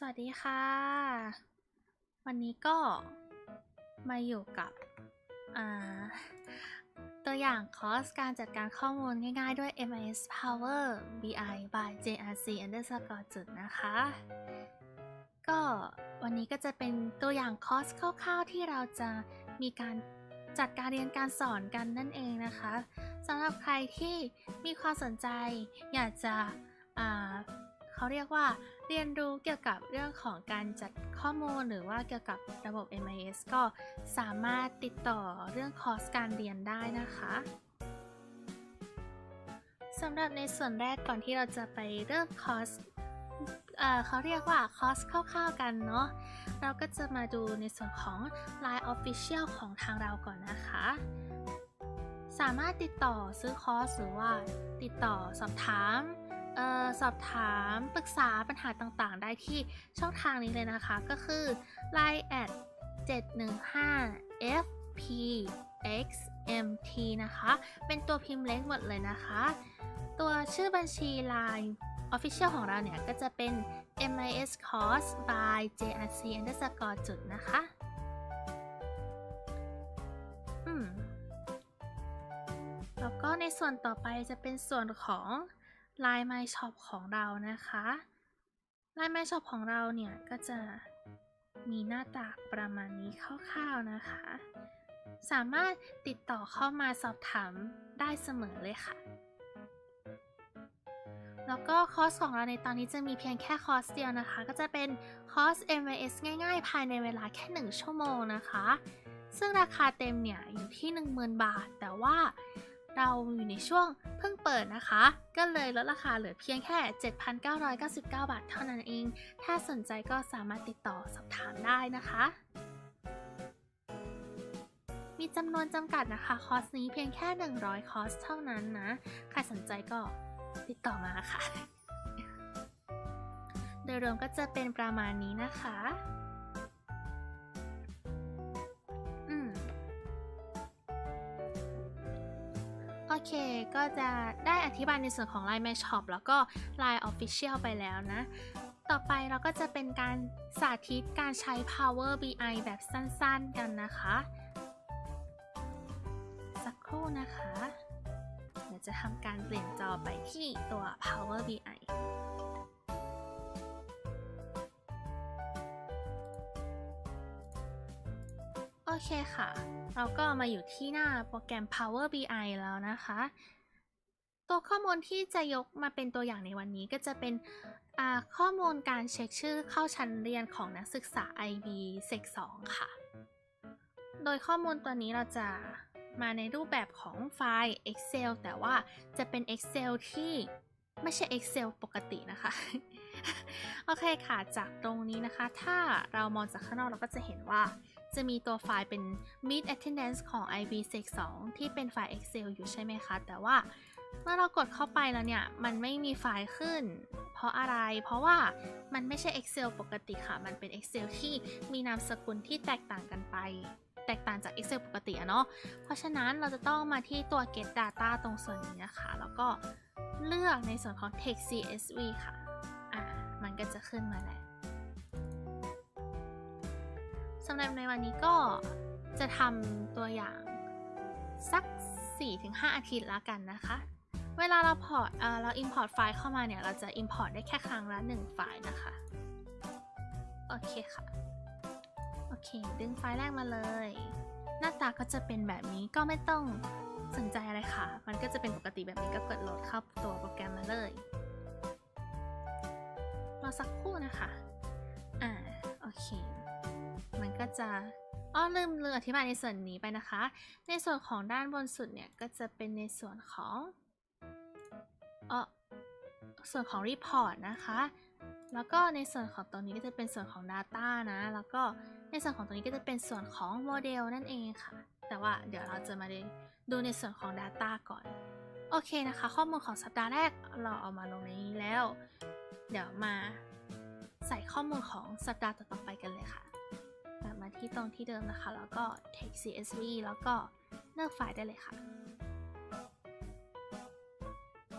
สวัสดีค่ะ วันนี้ก็มาอยู่กับตัวอย่างคอร์สการจัดการข้อมูลง่ายๆด้วย MIS Power BI by JRC underscore จุดนะคะ ก็วันนี้ก็จะเป็นตัวอย่างคอร์สคร่าวๆที่เราจะมีการจัดการเรียนการสอนกันนั่นเองนะคะสำหรับใครที่มีความสนใจอยากจะเขาเรียกว่า เรียนรู้เกี่ยวกับเรื่องของการจัดข้อมูลหรือว่าเกี่ยวกับระบบ MIS ก็สามารถติดต่อเรื่องคอร์สการเรียนได้นะคะสำหรับในส่วนแรกก่อนที่เราจะไปเริ่มคอร์สเเขาเรียกว่าคอร์สคร่าวๆกันเนาะ เราก็จะมาดูในส่วนของ Line Official ของทางเราก่อนนะคะ สามารถติดต่อซื้อคอร์สหรือว่าติดต่อสอบถาม ออสอบถามปรึกษาปัญหาต่างๆ ได้ที่ช่องทางนี้เลยนะคะ ก็คือ line at 715 fpxmt นะคะ เป็นตัวพิมพ์เล็กหมดเลยนะคะ ตัวชื่อบัญชี Line Official ของเราเนี่ยก็จะเป็น MIS Course by JRC underscore จุดนะคะอืมแล้วก็ในส่วนต่อไปจะเป็นส่วนของ Line My Shop ของเรานะคะ Line My Shop ของเราเนี่ย ก็จะมีหน้าตาประมาณนี้คร่าวๆนะคะ สามารถติดต่อเข้ามาสอบถามได้เสมอเลยค่ะ แล้วก็คอร์สของเราในตอนนี้จะมีเพียงแค่คอร์สเดียวนะคะ ก็จะเป็นคอร์ส MIS ง่ายๆ ภายในเวลาแค่ 1 ชั่วโมงนะคะ ซึ่งราคาเต็มเนี่ย อยู่ที่ 10,000 บาท แต่ว่า เราอยู่ในช่วงเพิ่งเปิดนะคะ ก็เลยลดราคาเหลือเพียงแค่ 7,999 บาทเท่านั้นเอง ถ้าสนใจก็สามารถติดต่อสอบถามได้นะคะ มีจำนวนจำกัดนะคะ คอร์สนี้เพียงแค่ 100 คอร์สเท่านั้นนะ ใครสนใจก็ติดต่อมาค่ะ โดยรวมก็จะเป็นประมาณนี้นะคะ เค ก็จะได้อธิบายในส่วนของ Line My Shop แล้วก็ Line Official ไปแล้วนะ ต่อไปเราก็จะเป็นการสาธิตการใช้ Power BI แบบสั้นๆกันนะคะ สักครู่นะคะ เดี๋ยวจะทำการเปลี่ยนจอไปที่ตัว Power BI เคค่ะ เราก็มาอยู่ที่หน้าโปรแกรม Power BI แล้วนะคะ ตัวข้อมูลที่จะยกมาเป็นตัวอย่างในวันนี้ก็จะเป็นข้อมูลการเช็คชื่อเข้าชั้นเรียนของนักศึกษา IB Sec 2ค่ะ โดยข้อมูลตัวนี้เราจะมาในรูปแบบของไฟล์ Excel แต่ว่าจะเป็น Excel ที่ไม่ใช่ Excel ปกตินะคะ โอเคค่ะ จากตรงนี้นะคะ ถ้าเรามองจากข้างนอกเราก็จะเห็นว่า จะมีตัวไฟล์เป็น Meet Attendance ของ IB Sec 2ที่เป็นไฟล์ Excel อยู่ใช่ไหมคะ แต่ว่าเมื่อเรากดเข้าไปแล้วเนี่ย มันไม่มีไฟล์ขึ้น เพราะอะไร เพราะว่ามันไม่ใช่ Excel ปกติค่ะ มันเป็น Excel ที่มีนามสกุลที่แตกต่างกันไป แตกต่างจาก Excel ปกติอะเนาะ เพราะฉะนั้นเราจะต้องมาที่ตัว Get Data ตรงส่วนนี้นะคะ แล้วก็เลือกในส่วนของ Text CSV ค่ะ อ่า มันก็จะขึ้นมาแล้ว สำหรับในวันนี้ก็จะทำตัวอย่างสัก 4-5 อาทิตย์ละกันนะคะ เวลาเราพอร์ตเอ่อเรา import ไฟล์เข้ามาเนี่ย เราจะ import ได้แค่ครั้งละ 1 ไฟล์นะคะ โอเคค่ะ โอเค ดึงไฟล์แรกมาเลย หน้าตาก็จะเป็นแบบนี้ก็ไม่ต้องสนใจอะไรค่ะ มันก็จะเป็นปกติแบบนี้ก็กดโหลดเข้าตัวโปรแกรมมาเลยรอสักครู่นะคะ อ่า โอเค มันก็จะอ้อลืมลืมอธิบายในส่วนนี้ไปนะคะ ในส่วนของด้านบนสุดเนี่ย ก็จะเป็นในส่วนของเออส่วนของ report นะคะ แล้วก็ในส่วนของตรงนี้ก็จะเป็นส่วนของ data นะ แล้วก็ในส่วนของตรงนี้ก็จะเป็นส่วนของโมเดลนั่นเองค่ะ แต่ว่าเดี๋ยวเราจะมาดูในส่วนของ data ก่อน โอเคนะคะ ข้อมูลของสัปดาห์แรกเราเอามาลงในนี้แล้ว เดี๋ยวมาใส่ข้อมูลของสัปดาห์ต่อๆไปกันเลยค่ะ มาที่ตรงที่เดิมนะคะ แล้วก็ take csv แล้วก็เลือกไฟล์ได้เลยค่ะ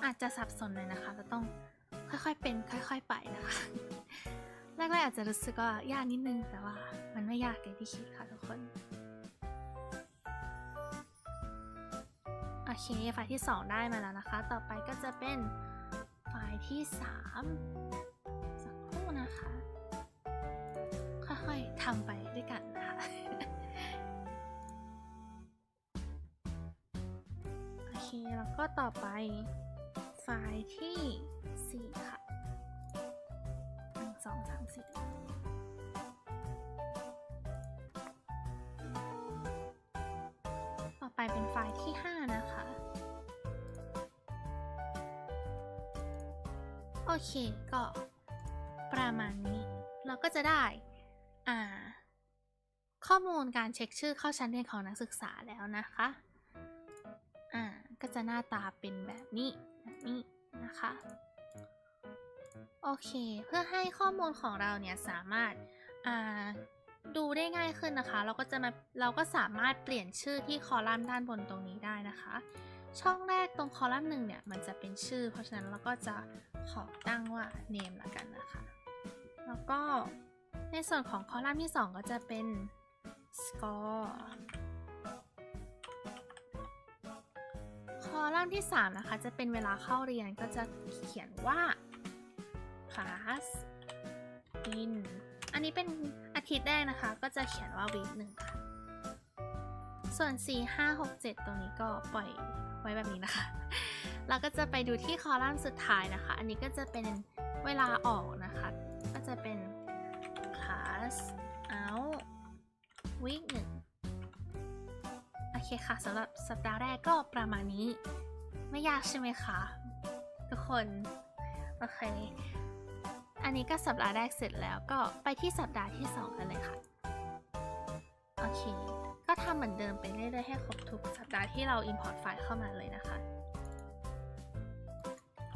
อาจจะสับสนหน่อยนะคะ ก็ต้องค่อยๆเป็น ค่อยๆไปนะคะ แรกๆอาจจะรู้สึกว่ายากนิดนึง แต่ว่ามันไม่ยากอย่างที่คิดค่ะทุกคน โอเค ไฟล์ที่ 2 ได้มาแล้วนะคะ ต่อไปก็จะเป็นไฟล์ที่ 3 สักครู่นะคะ ค่อยๆทำไป ด้วยกันนะคะโอเค แล้วก็ต่อไปไฟล์ที่ 4 ค่ะหนึ่งสองสามสี่ต่อไปเป็นไฟล์ที่ 5 นะคะ โอเค ก็ประมาณนี้ เราก็จะได้ อ่า ข้อมูลการเช็คชื่อเข้าชั้นเรียนของนักศึกษาแล้วนะคะ อ่า ก็จะหน้าตาเป็นแบบนี้แบบนี้นะคะ โอเค เพื่อให้ข้อมูลของเราเนี่ยสามารถ อ่า ดูได้ง่ายขึ้นนะคะ เราก็จะมา เราก็สามารถเปลี่ยนชื่อที่คอลัมน์ด้านบนตรงนี้ได้นะคะ ช่องแรกตรงคอลัมน์หนึ่งเนี่ยมันจะเป็นชื่อ เพราะฉะนั้นเราก็จะขอตั้งว่า name ละกันนะคะ แล้วก็ในส่วนของคอลัมน์ที่ 2 ก็จะเป็น score คอลัมน์ที่ 3 นะคะ จะเป็นเวลาเข้าเรียนก็จะเขียนว่า class in อันนี้เป็นอาทิตย์แรกนะคะ ก็จะเขียนว่า week หนึ่งค่ะ ส่วน 4 5 6 7 ตรงนี้ก็ปล่อยไว้แบบนี้นะคะ เราก็จะไปดูที่คอลัมน์สุดท้ายนะคะ อันนี้ก็จะเป็นเวลาออกนะคะ ก็จะเป็น week หนึ่งโอเคค่ะสำหรับสัปดาห์แรกก็ประมาณนี้ ไม่ยากใช่ไหมคะทุกคน โอเค อันนี้ก็สัปดาห์แรกเสร็จแล้วก็ไปที่สัปดาห์ที่ 2 กันเลยค่ะ โอเค ก็ทำเหมือนเดิมไปเรื่อยๆให้ครบทุกสัปดาห์ที่เรา import ไฟล์เข้ามาเลยนะคะ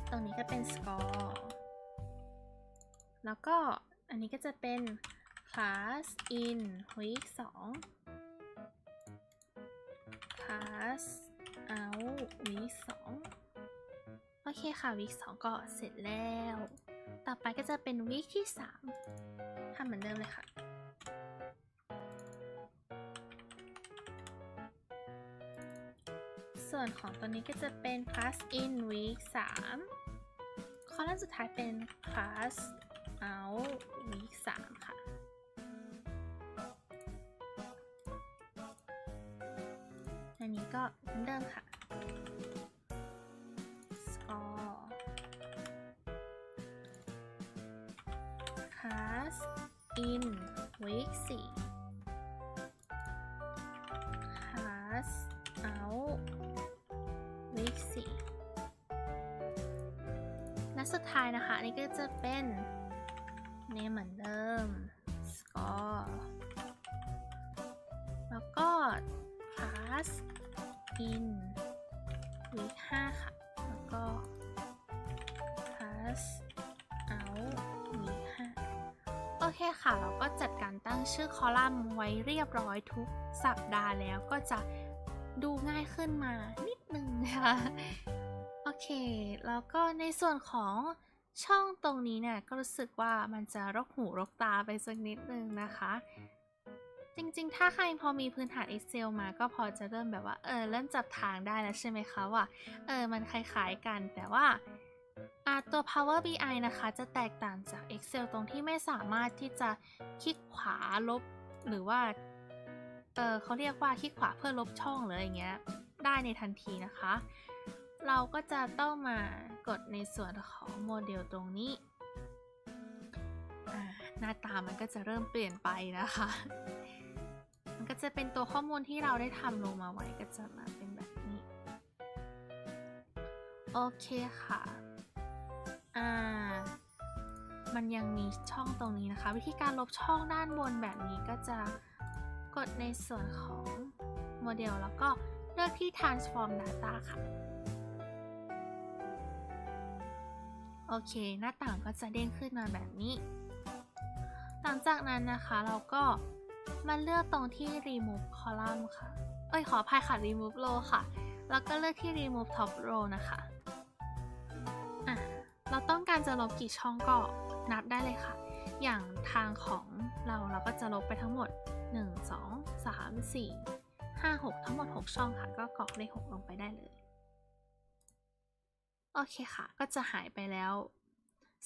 ตรงนี้ก็เป็น score แล้วก็อันนี้ก็จะเป็น class in week 2 class out week 2โอเคค่ะวีคสองก็เสร็จแล้ว ต่อไปก็จะเป็นวีคที่ 3ทำเหมือนเดิมเลยค่ะส่วนของตัวนี้ก็จะเป็น class in week 3คอลัมน์สุดท้ายเป็น class out week 3 ค่ะ ก็เหมือนเดิมค่ะ score class in week 4 class out week 4และสุดท้ายนะคะ อันนี้ก็จะเป็น name เหมือนเดิม โอเคค่ะ เราก็จัดการตั้งชื่อคอลัมน์ไว้เรียบร้อยทุกสัปดาห์แล้วก็จะดูง่ายขึ้นมานิดนึงนะคะโอเค แล้วก็ในส่วนของช่องตรงนี้เนี่ยก็รู้สึกว่ามันจะรกหูรกตาไปสักนิดนึงนะคะ จริงๆ ถ้าใครพอมีพื้นฐาน Excel มาก็พอจะเริ่มแบบว่า เออ เริ่มจับทางได้แล้วใช่ไหมคะว่า เออ มันคล้ายๆกันแต่ว่า อาตัว Power BI นะคะ จะแตกต่างจาก Excel ตรงที่ไม่สามารถที่จะคลิกขวาลบ หรือว่า เออเขาเรียกว่าคลิกขวาเพื่อลบช่องหรืออะไรเงี้ย ได้ในทันทีนะคะ เราก็จะต้องมากดในส่วนของโมเดลตรงนี้ หน้าตามันก็จะเริ่มเปลี่ยนไปนะคะ มันก็จะเป็นตัวข้อมูลที่เราได้ทำลงมาไว้ก็จะมาเป็นแบบนี้ โอเคค่ะ อ่า มันยังมีช่องตรงนี้นะคะ วิธีการลบช่องด้านบนแบบนี้ก็จะกดในส่วนของโมเดลแล้วก็เลือกที่ transform data ค่ะ โอเค หน้าต่างก็จะเด้งขึ้นมาแบบนี้ หลังจากนั้นนะคะเราก็มาเลือกตรงที่ remove column ค่ะ เอ้ยขออภัยค่ะ remove row ค่ะ แล้วก็เลือกที่ remove top row นะคะ การจะลบกี่ช่องก็นับได้เลยค่ะ อย่างทางของเราเราก็จะลบไปทั้งหมด 1 2 3 4 5 6 ทั้งหมด 6 ช่องค่ะ ก็กรอกเลข 6 ลงไปได้เลย โอเคค่ะ ก็จะหายไปแล้ว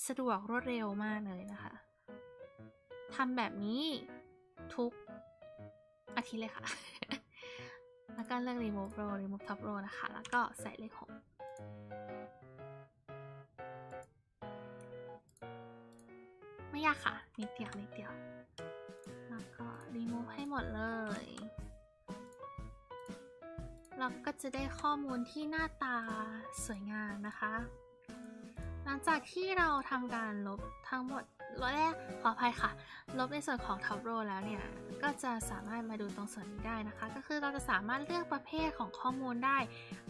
สะดวกรวดเร็วมากเลยนะคะทำแบบนี้ทุกอาทิตย์เลยค่ะ แล้วก็เลือก remove row remove top row นะคะ แล้วก็ใส่เลข 6 ไม่ยากค่ะ นิดเดียวนิดเดียว แล้วก็ remove ให้หมดเลย เราก็จะได้ข้อมูลที่หน้าตาสวยงามนะคะ หลังจากที่เราทำการลบทั้งหมดลบแรกขออภัยค่ะ ลบในส่วนของ top row แล้วเนี่ย ก็จะสามารถมาดูตรงส่วนนี้ได้นะคะ ก็คือเราจะสามารถเลือกประเภทของข้อมูลได้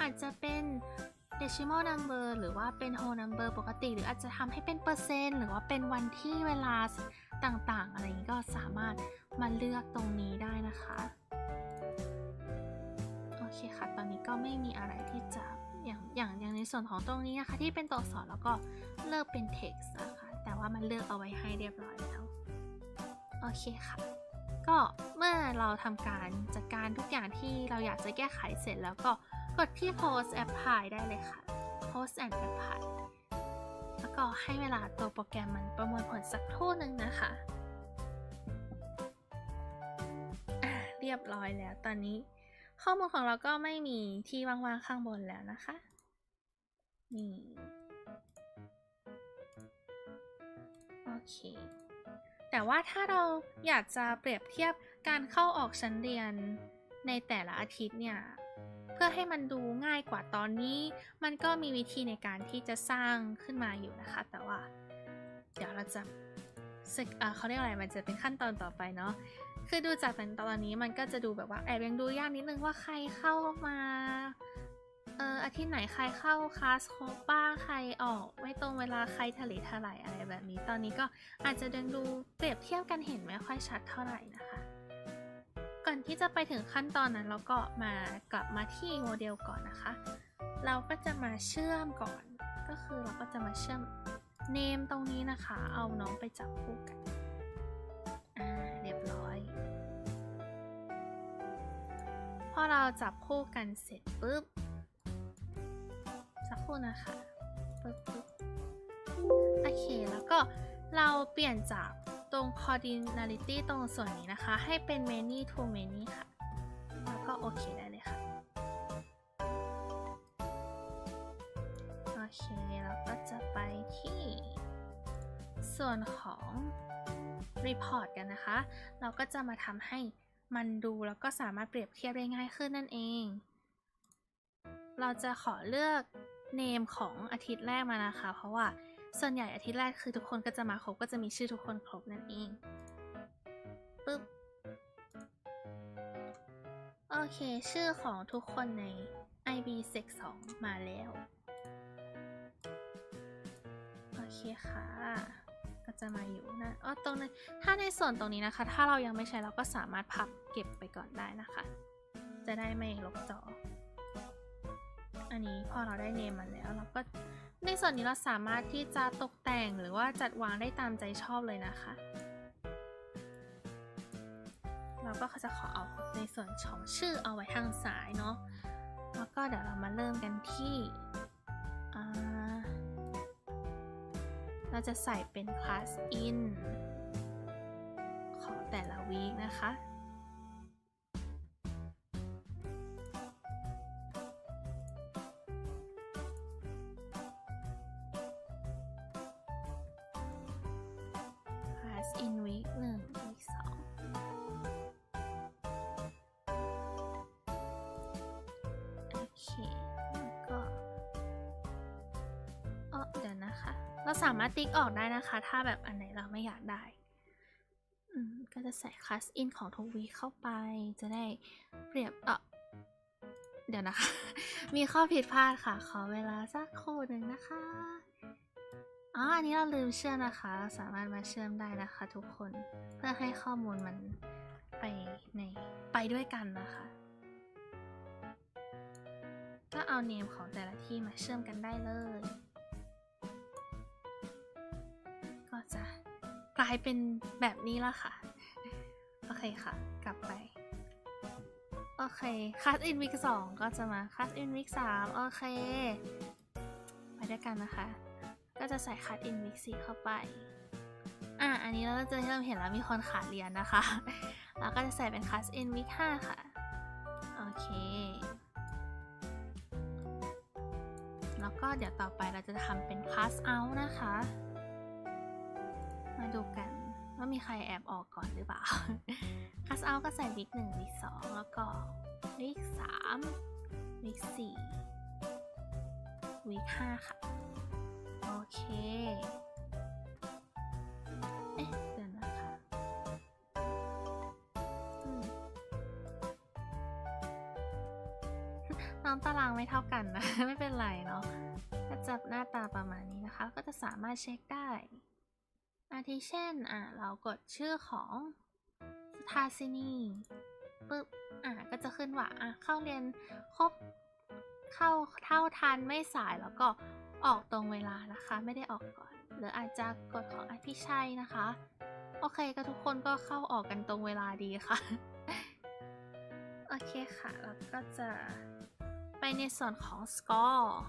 อาจจะเป็น decimal number หรือว่าเป็น whole number ปกติ หรืออาจจะทำให้เป็นเปอร์เซ็นต์หรือว่าเป็นวันที่เวลาต่างๆ อะไรอย่างนี้ก็สามารถมาเลือกตรงนี้ได้นะคะ โอเคค่ะ ตอนนี้ก็ไม่มีอะไรที่จะอย่างอย่างอย่างในส่วนของตรงนี้นะคะ ที่เป็นตัวอักษรแล้วก็เลือกเป็น text นะคะ แต่ว่ามันเลือกเอาไว้ให้เรียบร้อยแล้ว โอเคค่ะก็เมื่อเราทำการจัดการทุกอย่างที่เราอยากจะแก้ไขเสร็จแล้วก็ กดที่ post apply ได้เลยค่ะ post and apply แล้วก็ให้เวลาตัวโปรแกรมมันประมวลผลสักครู่หนึ่งนะคะเรียบร้อยแล้วตอนนี้ ข้อมูลของเราก็ไม่มีที่ว่างๆข้างบนแล้วนะคะ นี่ โอเค แต่ว่าถ้าเราอยากจะเปรียบเทียบการเข้าออกชั้นเรียนในแต่ละอาทิตย์เนี่ย พื่อให้มันดูง่ายกว่าตอนนี้ มันก็มีวิธีในการที่จะสร้างขึ้นมาอยู่นะคะ แต่ว่า เดี๋ยวเราจะเขาเรียกอะไรมันจะเป็นขั้นตอนต่อไปเนาะคือดูจากตอนนี้มันก็จะดูแบบว่าแอบยังดูยากนิดนึงว่าใครเข้ามาเอออาทิตย์ไหนใครเข้าคลาสครบบ้างใครออก ไม่ตรงเวลาใครทะเลทลายอะไรแบบนี้ ตอนนี้ก็อาจจะยังดูเปรียบเทียบกันเห็นไม่ค่อยชัดเท่าไหร่นะ ก่อนที่จะไปถึงขั้นตอนนั้นเราก็มากลับมาที่โมเดลก่อนนะคะ เราก็จะมาเชื่อมก่อน ก็คือเราก็จะมาเชื่อมเนมตรงนี้นะคะ เอาน้องไปจับคู่กันอ่าเรียบร้อย พอเราจับคู่กันเสร็จปุ๊บ สักครู่นะคะปึ๊บปึ๊บโอเค แล้วก็เราเปลี่ยนจาก ตรง coordinality ตรงส่วนนี้นะคะ ให้เป็น many to many ค่ะ แล้วก็โอเคได้เลยค่ะ โอเค เราก็จะไปที่ส่วนของ report กันนะคะ เราก็จะมาทำให้มันดูแล้วก็สามารถเปรียบเทียบได้ง่ายขึ้นนั่นเอง เราจะขอเลือก name ของอาทิตย์แรกมานะคะ เพราะว่า ส่วนใหญ่อาทิตย์แรกคือทุกคนก็จะมาครบก็จะมีชื่อทุกคนครบนั่นเองปึ๊บโอเค ชื่อของทุกคนใน IB Sec 2มาแล้ว โอเคค่ะ ก็จะมาอยู่นะอ๋อตรงนั้นถ้าในส่วนตรงนี้นะคะ ถ้าเรายังไม่ใช้เราก็สามารถพับเก็บไปก่อนได้นะคะ จะได้ไม่ลบจอ อันนี้พอเราได้เนมมาแล้วเราก็ ในส่วนนี้เราสามารถที่จะตกแต่งหรือว่าจัดวางได้ตามใจชอบเลยนะคะ เราก็จะขอเอาในส่วนของชื่อเอาไว้ทางซ้ายเนาะ แล้วก็เดี๋ยวเรามาเริ่มกันที่ เราจะใส่เป็น class in ของแต่ละวีคนะคะ ติ๊กออกได้นะคะ ถ้าแบบอันไหนเราไม่อยากได้อก็จะใส่ class in ของทุกวีเข้าไปจะได้เปรียบเออเดี๋ยวนะคะ มีข้อผิดพลาดค่ะ ขอเวลาสักครู่หนึ่งนะคะอ๋ออันนี้เราลืมเชื่อมนะคะสามารถมาเชื่อมได้นะคะทุกคนเพื่อให้ข้อมูลมันไปในไปด้วยกันนะคะก็เอาเนมของแต่ละที่มาเชื่อมกันได้เลยายเป็นแบบนี้ล้วค่ะ โอเคค่ะ กลับไป โอเค คัสอินวิกสองก็จะมาคัสอินวิกสามโอเค ไปด้วยกันนะคะ ก็จะใส่คัสอินวิกสี่เข้าไป อะ อันนี้เราจะเริ่มเห็นแล้วมีคนขาดเรียนนะคะ แล้วก็จะใส่เป็นคัสอินวิกห้าค่ะ โอเคแล้วก็เดี๋ยวต่อไปเราจะทำเป็นคัสเอานะคะ มาดูกันว่ามีใครแอบออกก่อนหรือเปล่า คัสเอาก็ใส่วิกหนึ่งวิกสองแล้วก็วิกสามวิกสี่วิกห้าค่ะ โอเค เอ๊ะเดี๋ยวนะคะน้องตารางไม่เท่ากันนะ ไม่เป็นไรเนาะก็จะหน้าตาประมาณนี้นะคะ ก็จะสามารถเช็คได้ อาทิเช่น อะ เรากดชื่อของทาซินีปึ๊บ อะ ก็จะขึ้นว่า อะ เข้าเรียนครบ เข้าเท่าทันไม่สายแล้วก็ออกตรงเวลานะคะ ไม่ได้ออกก่อน หรืออาจจะกดของอภิชัยนะคะ โอเคก็ทุกคนก็เข้าออกกันตรงเวลาดีค่ะ โอเคค่ะ แล้วก็จะไปในส่วนของสกอร์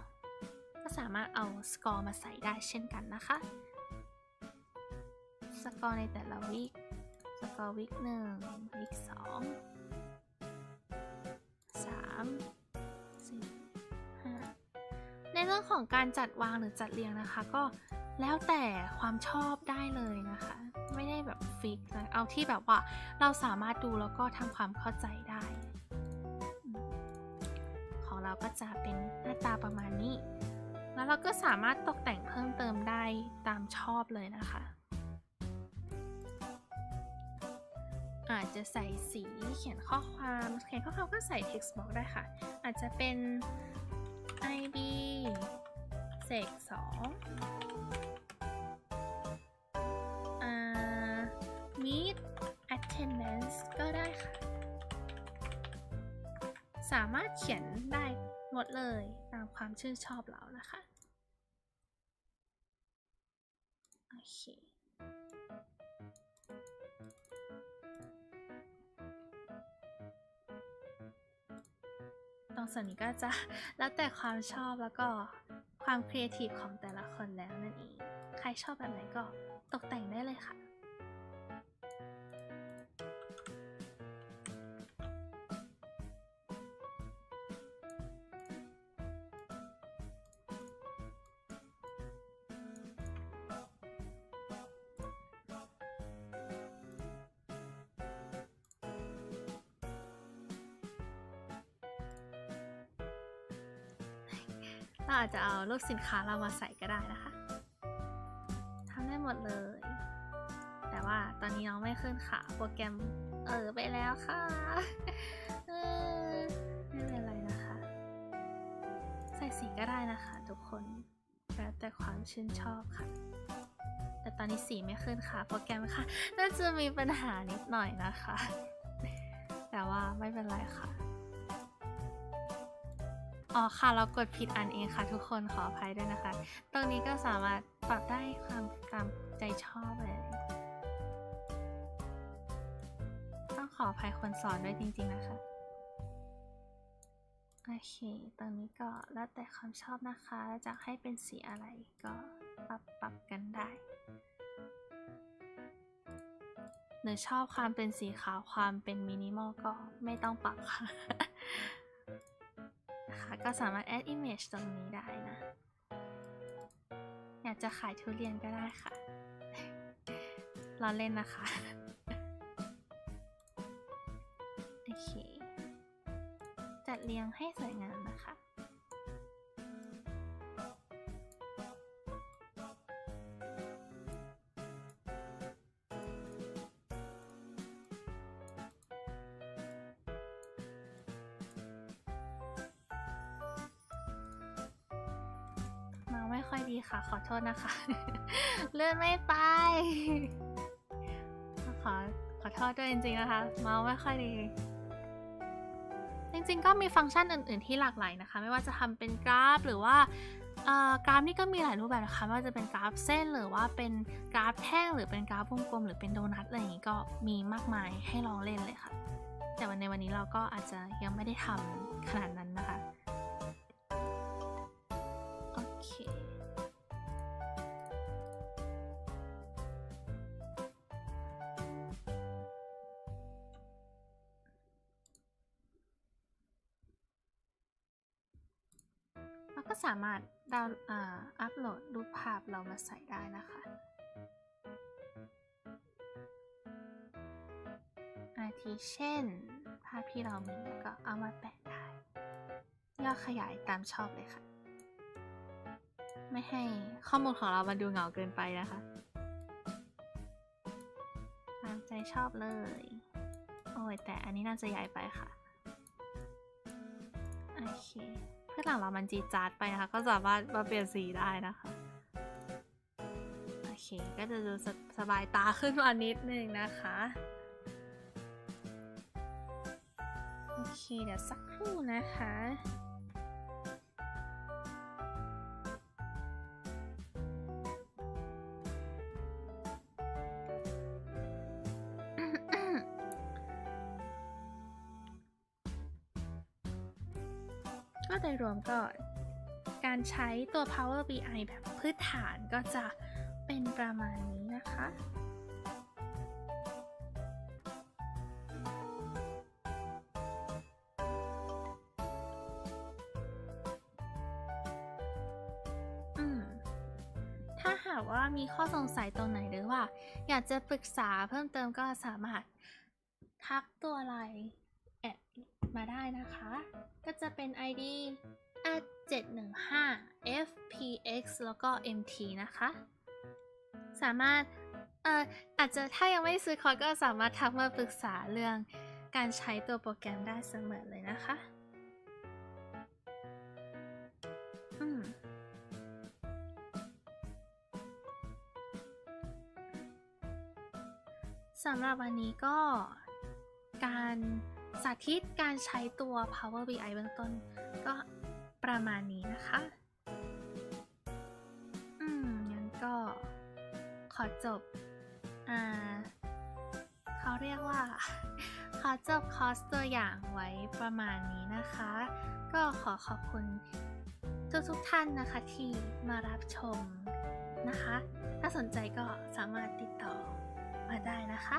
ก็สามารถเอาสกอร์มาใส่ได้เช่นกันนะคะ กอร์ในแต่ละวิกสกอร์วิกหนึ่งวิกสองสามสี่ห้าในเรื่องของการจัดวางหรือจัดเรียงนะคะ ก็แล้วแต่ความชอบได้เลยนะคะ ไม่ได้แบบฟิกนะเอาที่แบบว่าเราสามารถดูแล้วก็ทำความเข้าใจได้ ของเราก็จะเป็นหน้าตาประมาณนี้ แล้วเราก็สามารถตกแต่งเพิ่มเติมได้ตามชอบเลยนะคะ อาจจะใส่สีเขียนข้อความเขียนข้อความก็ใส่ text box ได้ค่ะ อาจจะเป็น id เสกสองอ meet attendance ก็ได้ค่ะ สามารถเขียนได้หมดเลยตามความชื่นชอบเรานะคะ โอเค ตรงส่วนนี้ก็จะแล้วแต่ความชอบแล้วก็ความครีเอทีฟของแต่ละคนแล้วนั่นเอง ใครชอบแบบไหนก็ตกแต่งได้เลยค่ะ เราอาจจะเอารูปสินค้าเรามาใส่ก็ได้นะคะทำได้หมดเลย แต่ว่าตอนนี้น้องไม่ขึ้นค่ะ โปรแกรมเออไปแล้วค่ะไม่เป็นไรนะคะ ใส่สีก็ได้นะคะทุกคนแล้วแต่ความชื่นชอบค่ะ แต่ตอนนี้สีไม่ขึ้นค่ะ โปรแกรมค่ะ น่าจะมีปัญหานิดหน่อยนะคะ แต่ว่าไม่เป็นไรค่ะ อ๋อค่ะเรากดผิดอันเองค่ะ ทุกคนขออภัยด้วยนะคะ ตรงนี้ก็สามารถปรับได้ความตามใจชอบเลย ต้องขออภัยคนสอนด้วยจริง ๆ นะคะ โอเค ตอนนี้ก็แล้วแต่ความชอบนะคะจะให้เป็นสีอะไรก็ปรับปรับกันได้หรือชอบความเป็นสีขาวความเป็นมินิมอลก็ไม่ต้องปรับค่ะ ก็สามารถ add image ตรงนี้ได้นะ อยากจะขายทุเรียนก็ได้ค่ะรอเล่นนะคะ โอเค จัดเรียงให้สวยงามนะคะ อยดีค่ะขอโทษนะคะ เลื่อนไม่ไป ขอขอโทษด้วยจริงๆนะคะ เมาไม่ค่อยดีจริงๆ ก็มีฟังก์ชันอื่น ๆ ที่หลากหลายนะคะ ไม่ว่าจะทำเป็นกราฟหรือว่ากราฟนี่ก็มีหลายรูปแบบนะคะไม่ว่าจะเป็นกราฟเส้นหรือว่าเป็นกราฟแท่งหรือเป็นกราฟวงกลม หรือเป็นโดนัทอะไรอย่างนี้ก็มีมากมายให้ลองเล่นเลยค่ะ แต่วันในวันนี้เราก็อาจจะยังไม่ได้ทำขนาดนั้นนะคะ โอเค สามารถดาวอ่าอัปโหลดรูปภาพเรามาใส่ได้นะคะอาทิเช่น ภาพที่เรามีก็เอามาแปะได้ย่อขยายตามชอบเลยค่ะ ไม่ให้ข้อมูลของเรามันดูเหงาเกินไปนะคะตามใจชอบเลย โอ้ยแต่อันนี้น่าจะใหญ่ไปค่ะ โอเค เพื่อหลังเรามันจีจาดไปนะคะ ก็สามารถมาเปลี่ยนสีได้นะคะ โอเค ก็จะดูสสบายตาขึ้นมานิดนึงนะคะ โอเค เดี๋ยวสักครู่นะคะ ก็โดยรวมก็การใช้ตัว Power BI แบบพื้นฐานก็จะเป็นประมาณนี้นะคะอืมถ้าหากว่ามีข้อสงสัยตรงไหนหรือว่า อยากจะปรึกษาเพิ่มเติมก็สามารถทักตัวไลน์แอดมาได้นะคะ ก็จะเป็น ID at 715 fpx แล้วก็ mt นะคะ สามารถเอ่ออาจจะถ้ายังไม่ซื้อคอร์สก็สามารถทักมาปรึกษาเรื่องการใช้ตัวโปรแกรมได้เสมอเลยนะคะ อืมสำหรับวันนี้ก็การสาธิตการใช้ตัว Power BI เบื้องต้นก็ ประมาณนี้นะคะ อืมงั้นก็ขอจบ อ่า เขาเรียกว่า ขอจบคอร์สตัวอย่างไว้ประมาณนี้นะคะ ก็ขอขอบคุณทุกทุกท่านนะคะที่มารับชมนะคะ ถ้าสนใจก็สามารถติดต่อมาได้นะคะ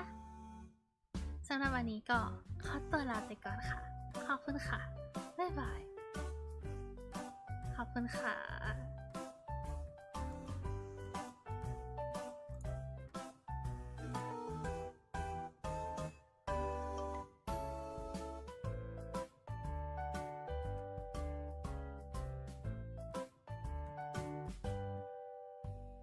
สำหรับวันนี้ก็ขอตัวลาไปก่อนค่ะ ขอบคุณค่ะ บ๊ายบาย ขอบคุณค่ะ